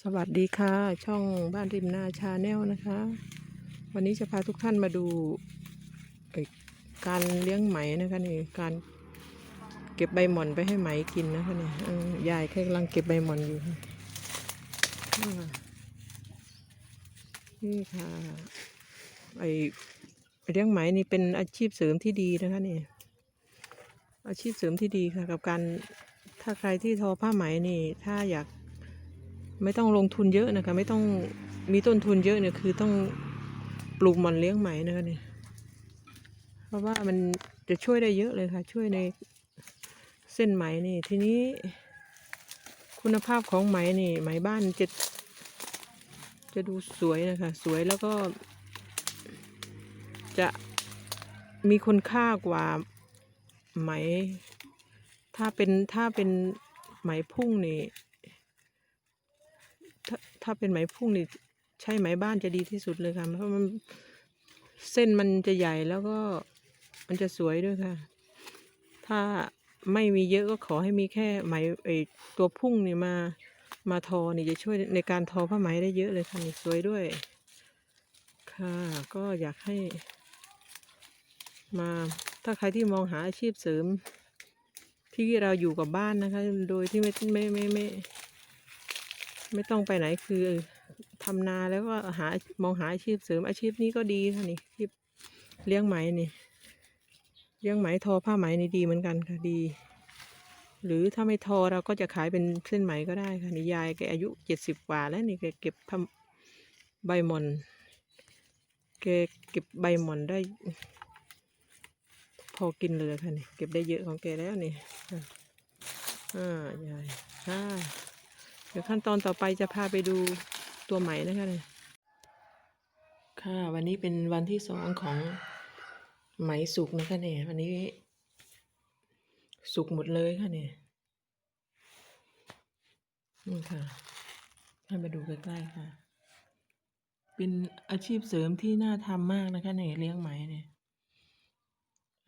สวัสดีค่ะ ช่องบ้านริมนาชาแนลนะคะ วันนี้จะพาทุกท่านมาดูการเลี้ยงไหมนะคะนี่การเก็บใบหม่อนไปให้ไหมกินนะคะนี่ยายแค่กำลังเก็บใบหม่อนอยู่นี่ค่ะไอเลี้ยงไหมนี่เป็นอาชีพเสริมที่ดีนะคะนี่อาชีพเสริมที่ดีค่ะ กับการถ้าใครที่ทอผ้าไหมนี่ ถ้าอยาก ไม่ต้องลงทุนเยอะนะคะ ไม่ต้องมีต้นทุนเยอะเนี่ยคือต้องปลูกม่อนเลี้ยงไหมนะคะเนี่ยเพราะว่ามันจะช่วยได้เยอะเลยค่ะ ช่วยในเส้นไหมนี่ ทีนี้ คุณภาพของไหมนี่ ไหมบ้านจะจะดูสวยนะคะ สวยแล้วก็ จะมีคุณค่ากว่าไหม ถ้าเป็นถ้าเป็นไหมพุ่งนี่ ถ้าถ้าเป็นไหมพุ่งนี่ใช่ไหมบ้านจะดีที่สุดเลยค่ะ เพราะมันเส้นมันจะใหญ่แล้วก็มันจะสวยด้วยค่ะ ถ้าไม่มีเยอะก็ขอให้มีแค่ไหมไอตัวพุ่งนี่มามาทอนี่จะช่วยในการทอผ้าไหมได้เยอะเลยค่ะนี่สวยด้วย ค่ะ ก็อยากให้มาถ้าใครที่มองหาอาชีพเสริมที่เราอยู่กับบ้านนะคะ โดยที่ไม่ไม่ไม่ไม่ ไม่ต้องไปไหนคือทำนาแล้วก็หา มองหาอาชีพเสริมอาชีพนี้ก็ดีค่ะนี่ที่เลี้ยงไหมนี่ เลี้ยงไหมทอผ้าไหมนี่ดีเหมือนกันค่ะดี หรือถ้าไม่ทอเราก็จะขายเป็นเส้นไหมก็ได้ค่ะนี่ยายแกอายุเจ็ดสิบกว่าแล้วนี่แกเก็บทำใบหม่อนแกเก็บใบหม่อนได้ พอกินเลยค่ะนี่เก็บได้เยอะของแกแล้วนี่อ่าอ่ายายค่ะ เดี๋ยวขั้นตอนต่อไปจะพาไปดูตัวใหม่นะคะเนี่ยค่ะ วันนี้เป็นวันที่สองของไหมสุกนะคะเนี่ยวันนี้ สุกหมดเลยค่ะเนี่ยนี่ค่ะให้มาดูใกล้ๆค่ะ เป็นอาชีพเสริมที่น่าทำมากนะคะเนี่ยเลี้ยงไหมเนี่ย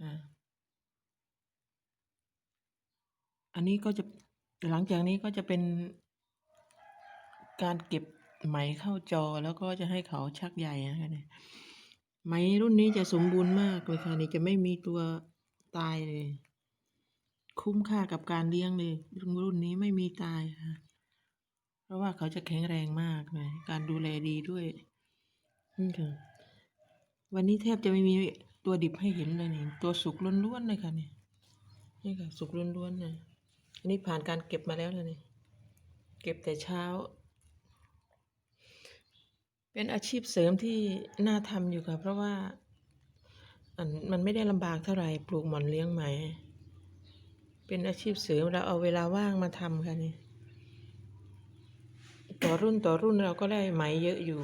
อ่าอันนี้ก็จะหลังจากนี้ก็จะเป็น การเก็บไหมเข้าจอแล้วก็จะให้เขาชักใยนะคะเนี่ยไหมรุ่นนี้จะสมบูรณ์มากเลยค่ะนี่จะไม่มีตัวตายเลย คุ้มค่ากับการเลี้ยงเลย รุ่นนี้ไม่มีตายค่ะ เพราะว่าเขาจะแข็งแรงมากเลยการดูแลดีด้วยนี่ค่ะวันนี้แทบจะไม่มีตัวดิบให้เห็นเลยนี่ตัวสุกล้วนๆเลยค่ะนี่นี่ค่ะ สุกล้วนๆนะอันนี้ผ่านการเก็บมาแล้วเลยนี่เก็บแต่เช้า เป็นอาชีพเสริมที่น่าทำอยู่ค่ะ เพราะว่าอันมันไม่ได้ลำบากเท่าไหร่ปลูกหม่อนเลี้ยงไหม เป็นอาชีพเสริมเราเอาเวลาว่างมาทำค่ะนี่ต่อรุ่นต่อรุ่นเราก็ได้ไหมเยอะอยู่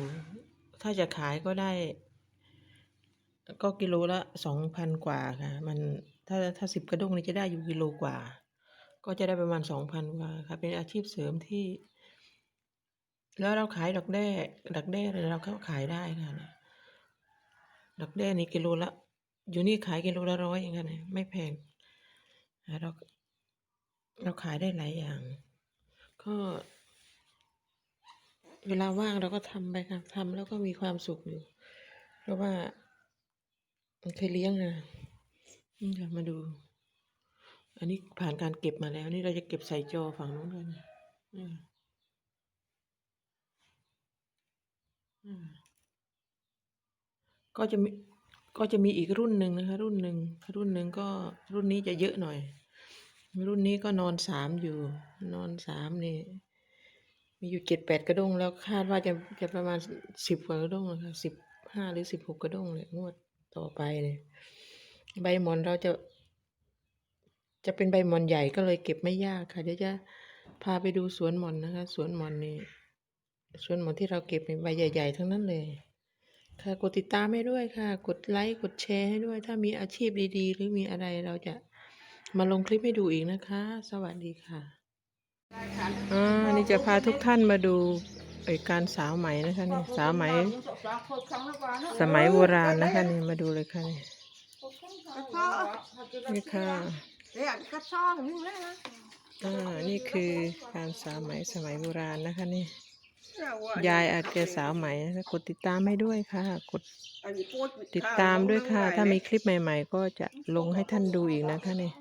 ถ้าจะขายก็ได้ ก็กิโลละสองพันกว่าค่ะ มันถ้าถ้าสิบกระด้งนี่จะได้อยู่กิโลกว่า ก็จะได้ประมาณสองพันกว่าค่ะ เป็นอาชีพเสริมที่ แล้วเราขายดอกแด้ดอกแด้เลยเราก็ขายได้ค่ะเนี่ยดอกแด้นี่กิโลละ อยู่นี่ขายกิโลละร้อยเองค่ะเนี่ยไม่แพงเราเราขายได้หลายอย่าง ก็ เวลาว่างเราก็ทำไปค่ะทำแล้วก็มีความสุขอยู่ เพราะว่าเคยเลี้ยงนะนี่ค่ะมาดู อันนี้ผ่านการเก็บมาแล้ว นี่เราจะเก็บใส่จอฝั่งนู้นเลยนะนี่ค่ะอืม ก็จะมีก็จะมีอีกรุ่นหนึ่งนะคะ รุ่นหนึ่งรุ่นหนึ่งก็รุ่นนี้จะเยอะหน่อย รุ่นนี้ก็นอนสามอยู่ นอนสามนี่ มีอยู่เจ็ดแปดกระด้งแล้วคาดว่าจะจะประมาณสิบกว่ากระด้งนะคะสิบห้าหรือสิบหกกระด้งเลยงวดต่อไปเลยใบหมอนเราจะ จะเป็นใบหมอนใหญ่ก็เลยเก็บไม่ยากค่ะเดี๋ยวจะพาไปดูสวนหมอนนะคะ สวนหมอนนี่ ส่วนหมอนที่เราเก็บในใบใหญ่ ๆ ทั้งนั้นเลย ค่ะกดติดตามให้ด้วยค่ะ กดไลค์กดแชร์ให้ด้วย ถ้ามีอาชีพดีๆ หรือมีอะไรเราจะมาลงคลิปให้ดูอีกนะคะ สวัสดีค่ะอ่านี่จะพาทุกท่านมาดูไอการสาวไหมนะคะนี่สาวไหม สมัยโบราณนะคะนี่มาดูเลยค่ะนี่นี่ค่ะเนี่ยกระช่องนี่แหละนะอ่านี่คือการสาวไหมสมัยโบราณนะคะนี่ ยายอาจจะสาวไหมนะคะกดติดตามให้ด้วยค่ะ กดติดตามด้วยค่ะ ถ้ามีคลิปใหม่ ๆ ก็จะลงให้ท่านดูอีกนะคะนี่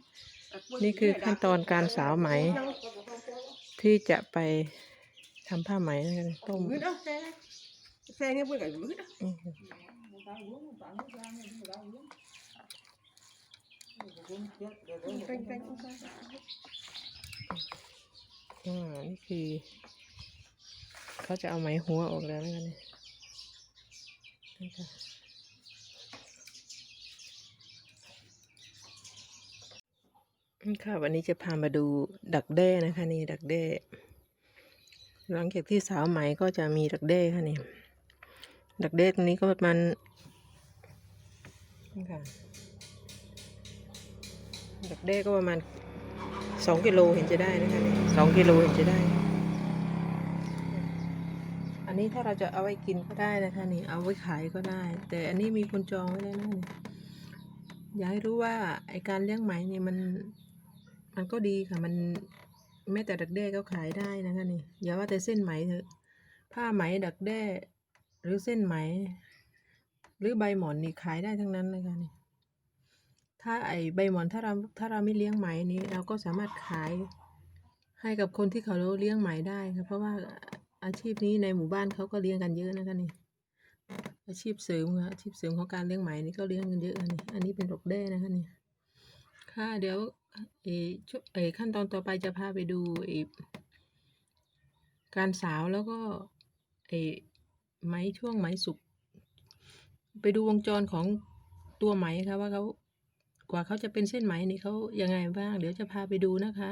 นี่คือขั้นตอนการสาวไหม ที่จะไปทำผ้าไหมนะคะต้ม xe nghe bữa cái bữa đó อืมอ่านี่คือ เขาจะเอาไหมหัวออกแล้วนะคะเนี่ยค่ะนี่ค่ะวันนี้จะพามาดูดักแด้นะคะนี่ดักแด้ หลังจากที่สาวไหมก็จะมีดักแด้ค่ะนี่ดักแด้ตรงนี้ก็ประมาณนี่ค่ะดักแด้ก็ประมาณสองกิโลเห็นจะได้นะคะนี่สองกิโลเห็นจะได้ นนี้ถ้าเราจะเอาไว้กินก็ได้นะคะนี่เอาไว้ขายก็ได้ แต่อันนี้มีคนจองไว้แล้วนะนี่อยากให้รู้ว่าไอการเลี้ยงไหมเนี่ยมันมันก็ดีค่ะ มันแม้แต่ดักแด้ก็ขายได้นะคะนี่อย่าว่าแต่เส้นไหมเถอะ ผ้าไหมดักแด้หรือเส้นไหม หรือใบหมอนนี่ขายได้ทั้งนั้นเลยค่ะนี่ถ้าไอใบหมอนถ้าเราถ้าเราไม่เลี้ยงไหมนี้ เราก็สามารถขายให้กับคนที่เขาเลี้ยงไหมได้ค่ะเพราะว่า อาชีพนี้ในหมู่บ้านเขาก็เลี้ยงกันเยอะนะคะนี่ อาชีพเสริมค่ะอาชีพเสริมของการเลี้ยงไหมนี่ก็เลี้ยงกันเยอะนี่ อันนี้เป็นดอกแด้นะคะนี่ ค่ะ เดี๋ยวเอช่วงเอขั้นตอนต่อไปจะพาไปดูเอการสาวแล้วก็เออไหมช่วงไหมสุก ไปดูวงจรของตัวไหมค่ะว่าเขากว่าเขาจะเป็นเส้นไหมนี่เขายังไงบ้าง เดี๋ยวจะพาไปดูนะคะ